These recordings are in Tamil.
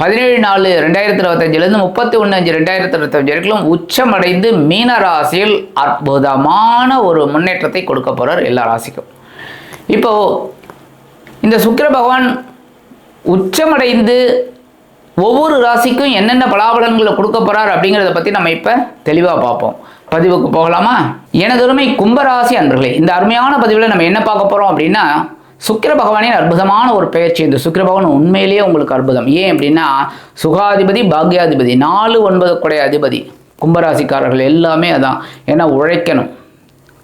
பதினேழு நாலு ரெண்டாயிரத்தி இருபத்தஞ்சிலேருந்து முப்பத்தி ஒன்று அஞ்சு ரெண்டாயிரத்தி இருபத்தஞ்சு வரைக்கும் உச்சமடைந்து மீன ராசியில் அற்புதமான ஒரு முன்னேற்றத்தை கொடுக்க போகிறார் எல்லா ராசிக்கும். இப்போது இந்த சுக்கிர பகவான் உச்சமடைந்து ஒவ்வொரு ராசிக்கும் என்னென்ன பலாபலன்களை கொடுக்க போகிறார் அப்படிங்கிறத பற்றி நம்ம இப்போ தெளிவாக பார்ப்போம். பதிவுக்கு போகலாமா? எனதொருமை கும்பராசி அன்பர்களே இந்த அருமையான பதிவில் நம்ம என்ன பார்க்க போகிறோம் அப்படின்னா சுக்கிர பகவானின் அற்புதமான ஒரு பெயர்ச்சி இந்த சுக்கிர பகவான் உண்மையிலேயே உங்களுக்கு அற்புதம். ஏன் அப்படின்னா சுகாதிபதி பாக்யாதிபதி நாலு ஒன்பது குடைய அதிபதி கும்பராசிக்காரர்கள் எல்லாமே அதான். ஏன்னா உழைக்கணும்.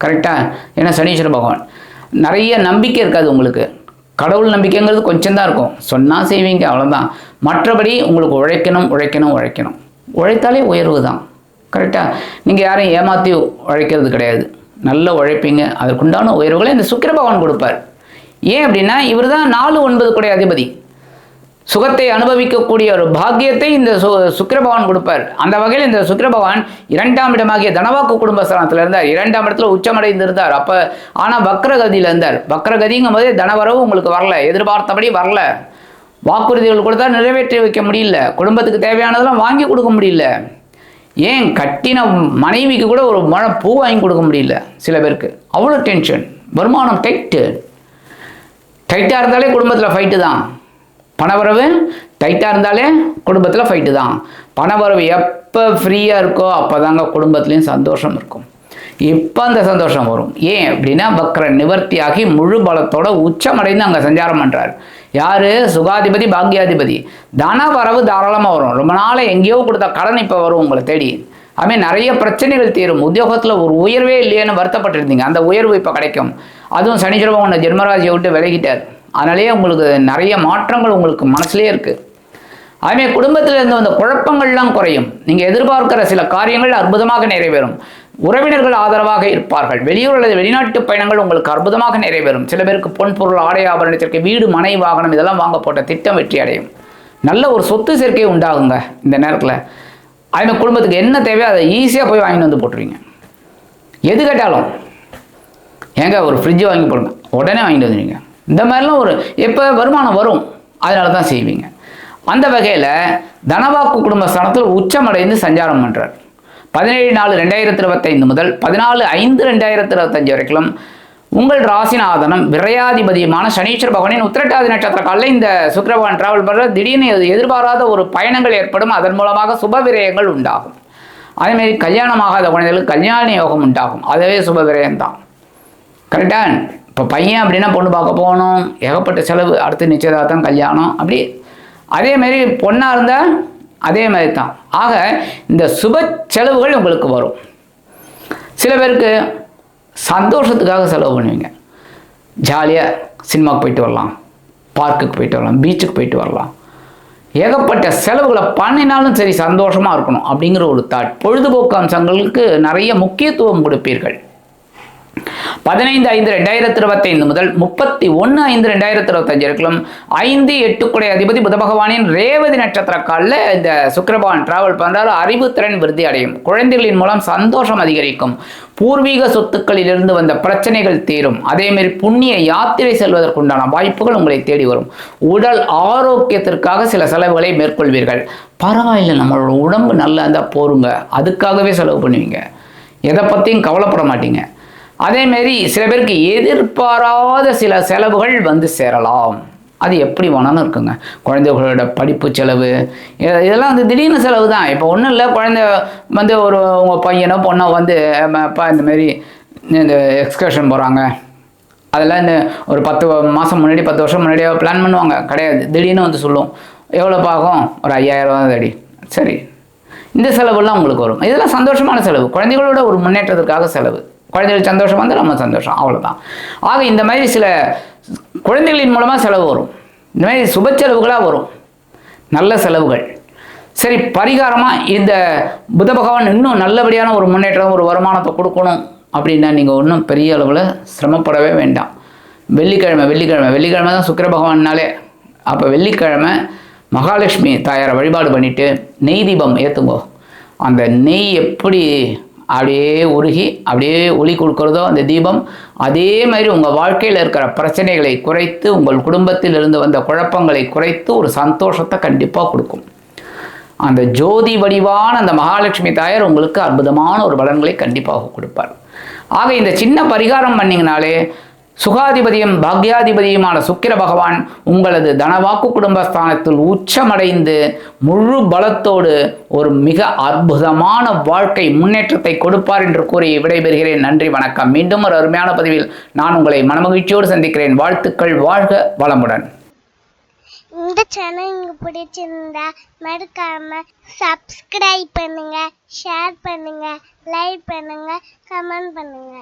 கரெக்டாக ஏன்னா சனீஸ்வர பகவான். நிறைய நம்பிக்கை இருக்காது உங்களுக்கு. கடவுள் நம்பிக்கைங்கிறது கொஞ்சம் தான் இருக்கும். சொன்னால் செய்வீங்க அவ்வளோதான் மற்றபடி உங்களுக்கு உழைக்கணும் உழைக்கணும் உழைக்கணும். உழைத்தாலே உயர்வு தான். கரெக்டாக நீங்கள் யாரையும் ஏமாற்றி உழைக்கிறது கிடையாது. நல்லா உழைப்பீங்க. அதற்குண்டான உயர்வுகளை இந்த சுக்கிர பகவான் கொடுப்பார். ஏன் அப்படின்னா இவர் தான் நாலு ஒன்பது கூடிய அதிபதி. சுகத்தை அனுபவிக்கக்கூடிய ஒரு பாக்கியத்தை இந்த சு சுக்கிரபவான் கொடுப்பார். அந்த வகையில் இந்த சுக்கிரபவான் இரண்டாம் இடமாகிய தனவாக்கு குடும்பஸ்தானத்தில் இருந்தார். இரண்டாம் இடத்துல உச்சமடைந்து இருந்தார் அப்போ ஆனால் வக்ரகதியில் இருந்தார். வக்ரகதிங்கும் போதே தனவரவு உங்களுக்கு வரல. எதிர்பார்த்தபடி வரல. வாக்குறுதிகள் கொடுத்தா நிறைவேற்றி வைக்க முடியல. குடும்பத்துக்கு தேவையானதெல்லாம் வாங்கி கொடுக்க முடியல. ஏன்? கட்டின மனைவிக்கு கூட ஒரு மழை பூ வாங்கி கொடுக்க முடியல சில பேருக்கு. அவ்வளோ டென்ஷன். வருமானம் டைட்டு டைட்டாக இருந்தாலே குடும்பத்தில் ஃபைட்டு தான். பணவரவு டைட்டாக இருந்தாலே குடும்பத்தில் ஃபைட்டு தான். பணவரவு எப்போ ஃப்ரீயாக இருக்கோ அப்போ தாங்க குடும்பத்துலேயும் சந்தோஷம் இருக்கும். இப்போ அந்த சந்தோஷம் வரும். ஏன் அப்படின்னா வக்ர நிவர்த்தியாகி முழு பலத்தோட உச்சமடைந்து அங்கே சஞ்சாரம் பண்ணுறார் யார்? சுகாதிபதி பாக்யாதிபதி. தன வரவு தாராளமாக வரும். ரொம்ப நாளை எங்கேயோ கொடுத்த கடன் இப்போ வரும் உங்களை தேடி. அதுமாதிரி நிறைய பிரச்சனைகள் தீரும். உத்தியோகத்தில் ஒரு உயர்வே இல்லையேன்னு வருத்தப்பட்டிருந்தீங்க. அந்த உயர்வு இப்போ கிடைக்கும். அதுவும் சனிச்சிரவம் உன்னை ஜென்மராஜியை விட்டு விலகிட்டார். அதனாலேயே உங்களுக்கு நிறைய மாற்றங்கள் உங்களுக்கு மனசுலேயே இருக்குது அதுமாதிரி குடும்பத்தில் இருந்து வந்த குழப்பங்கள்லாம் குறையும். நீங்கள் எதிர்பார்க்கிற சில காரியங்கள் அற்புதமாக நிறைவேறும். உறவினர்கள் ஆதரவாக இருப்பார்கள். வெளியூர் அல்லது வெளிநாட்டு பயணங்கள் உங்களுக்கு அற்புதமாக நிறைவேறும். சில பேருக்கு பொன் பொருள் ஆடை ஆபரணத்திற்கு வீடு மனை வாகனம் இதெல்லாம் வாங்க போட்ட திட்டம் வெற்றி அடையும். நல்ல ஒரு சொத்து சேர்க்கை உண்டாகுங்க இந்த நேரத்தில். அதுமாதிரி குடும்பத்துக்கு என்ன தேவையோ அதை ஈஸியாக போய் வாங்கிட்டு வந்து போட்டுருவீங்க. எது கேட்டாலும். ஏங்க ஒரு ஃப்ரிட்ஜ் வாங்கி போடுங்க. உடனே வாங்கிட்டு வந்துடுவீங்க இந்த மாதிரிலாம் ஒரு எப்போ வருமானம் வரும் அதனால தான் செய்வீங்க. அந்த வகையில் தனவாக்கு குடும்ப ஸ்தானத்தில் உச்சமடைந்து சஞ்சாரம் பண்ணுறார் பதினேழு நாலு ரெண்டாயிரத்தி இருபத்தைந்து முதல் பதினாலு ஐந்து ரெண்டாயிரத்தி இருபத்தஞ்சு வரைக்கும் உங்கள் ராசிநாதனம் விரையாதிபதியுமான சனீஸ்வர பகவானின் உத்திரட்டாதி நட்சத்திர காலில் இந்த சுக்கர பகவான் டிராவல் பண்ணுற திடீர்னு எதிர்பாராத ஒரு பயணங்கள் ஏற்படும். அதன் மூலமாக சுப விரயங்கள் உண்டாகும். அதேமாரி கல்யாணமாகாத குழந்தைகளுக்கு கல்யாண யோகம் உண்டாகும். அதுவே சுப விரயம்தான். கரெக்டாக இப்போ பையன் அப்படின்னா பொண்ணு பார்க்க போகணும். ஏகப்பட்ட செலவு. அடுத்து நிச்சயதார்த்தம் கல்யாணம். அப்படி அதேமாரி பொண்ணாக இருந்தால் அதே மாதிரி தான் ஆக இந்த சுப செலவுகள் உங்களுக்கு வரும். சில பேருக்கு சந்தோஷத்துக்காக செலவு பண்ணுவீங்க. ஜாலியாக சினிமாவுக்கு போயிட்டு வரலாம். பார்க்குக்கு போயிட்டு வரலாம். பீச்சுக்கு போயிட்டு வரலாம். ஏகப்பட்ட செலவுகளை பண்ணினாலும் சரி சந்தோஷமாக இருக்கணும். அப்படிங்கிற ஒரு தாட் பொழுதுபோக்கு அம்சங்களுக்கு நிறைய முக்கியத்துவம் கொடுப்பீர்கள். பதினைந்து ஐந்து ரெண்டாயிரத்தி இருபத்தைந்து முதல் முப்பத்தி ஒன்று ஐந்து ரெண்டாயிரத்தி இருபத்தஞ்சு வரைக்கும் ஐந்து எட்டுக்குடை அதிபதி புத பகவானின் ரேவதி நட்சத்திர காலில் இந்த சுக்கிரபகவான் டிராவல் பண்ணுறாரு அறிவுத்திறன் விருத்தி அடையும். குழந்தைகளின் மூலம் சந்தோஷம் அதிகரிக்கும். பூர்வீக சொத்துக்களிலிருந்து வந்த பிரச்சனைகள் தீரும். அதேமாரி புண்ணிய யாத்திரை செல்வதற்குண்டான வாய்ப்புகள் உங்களை தேடி வரும். உடல் ஆரோக்கியத்திற்காக சில செலவுகளை மேற்கொள்வீர்கள். பரவாயில்லை நம்மளோட உடம்பு நல்லா இருந்தால் போருங்க. அதுக்காகவே செலவு பண்ணுவீங்க. எதை பற்றியும் கவலைப்பட மாட்டீங்க. அதேமாரி சில பேருக்கு எதிர்பாராத சில செலவுகள் வந்து சேரலாம். அது எப்படி வேணாலும் இருக்குங்க. குழந்தைகளோட படிப்பு செலவு இத- இதெல்லாம் வந்து திடீர்னு செலவு தான். இப்போ ஒன்றும் இல்லை குழந்தை வந்து ஒரு உங்கள் பையனோ பொண்ணோ வந்து "அம்மா, அப்பா இந்தமாரி இந்த எக்ஸ்கர்ஷன் போகிறாங்க அதெல்லாம் இந்த ஒரு பத்து மாதம் முன்னாடி பத்து வருஷம் முன்னாடியே பிளான் பண்ணுவாங்க. கிடையாது. திடீர்னு வந்து சொல்லும். எவ்வளோ பாகும்? ஒரு ஐயாயிரம் அடி சரி. இந்த செலவுலாம் உங்களுக்கு வரும். இதெல்லாம் சந்தோஷமான செலவு. குழந்தைகளோட ஒரு முன்னேற்றத்துக்காக செலவு. குழந்தைகள் சந்தோஷம் வந்து நம்ம சந்தோஷம் அவ்வளோதான் ஆக இந்த மாதிரி சில குழந்தைகளின் மூலமாக செலவு வரும். இந்த மாதிரி சுப செலவுகளாக வரும். நல்ல செலவுகள். சரி பரிகாரமாக இந்த புத பகவான் இன்னும் நல்லபடியான ஒரு முன்னேற்றம் ஒரு வருமானத்தை கொடுக்கணும் அப்படின்னா நீங்கள் ஒன்றும் பெரிய அளவில் சிரமப்படவே வேண்டாம். வெள்ளிக்கிழமை வெள்ளிக்கிழமை. வெள்ளிக்கிழமை தான் சுக்கிர பகவான்னாலே. அப்போ வெள்ளிக்கிழமை மகாலட்சுமி தாயாரை வழிபாடு பண்ணிவிட்டு நெய் தீபம் ஏற்றுங்கோ அந்த நெய் எப்படி அப்படியே உருகி அப்படியே ஒளி கொடுக்குறதோ அந்த தீபம் அதே மாதிரி உங்கள் வாழ்க்கையில் இருக்கிற பிரச்சனைகளை குறைத்து உங்கள் குடும்பத்தில் இருந்து வந்த குழப்பங்களை குறைத்து ஒரு சந்தோஷத்தை கண்டிப்பாக கொடுக்கும். அந்த ஜோதி வடிவான அந்த மகாலட்சுமி தாயார் உங்களுக்கு அற்புதமான ஒரு பலன்களை கண்டிப்பாக கொடுப்பார். ஆக இந்த சின்ன பரிகாரம் பண்ணிங்கனாலே சுகாதிபதியும் பாக்யாதிபதியுமான சுக்கிர பகவான் உங்களது தனவாக்கு குடும்பஸ்தானத்தில் உச்சமடைந்து முழு பலத்தோடு ஒரு மிக அற்புதமான வாழ்க்கை முன்னேற்றத்தை கொடுப்பார் என்று கூறி விடைபெறுகிறேன். நன்றி வணக்கம். மீண்டும் ஒரு அருமையான பதிவில் நான் உங்களை மனமகிழ்ச்சியோடு சந்திக்கிறேன். வாழ்த்துக்கள் வாழ்க வளமுடன். இந்த சேனல் உங்களுக்கு பிடிச்சிருந்தா மறக்காம சப்ஸ்கிரைப் பண்ணுங்க ஷேர் பண்ணுங்க லைக் பண்ணுங்க கமெண்ட் பண்ணுங்க.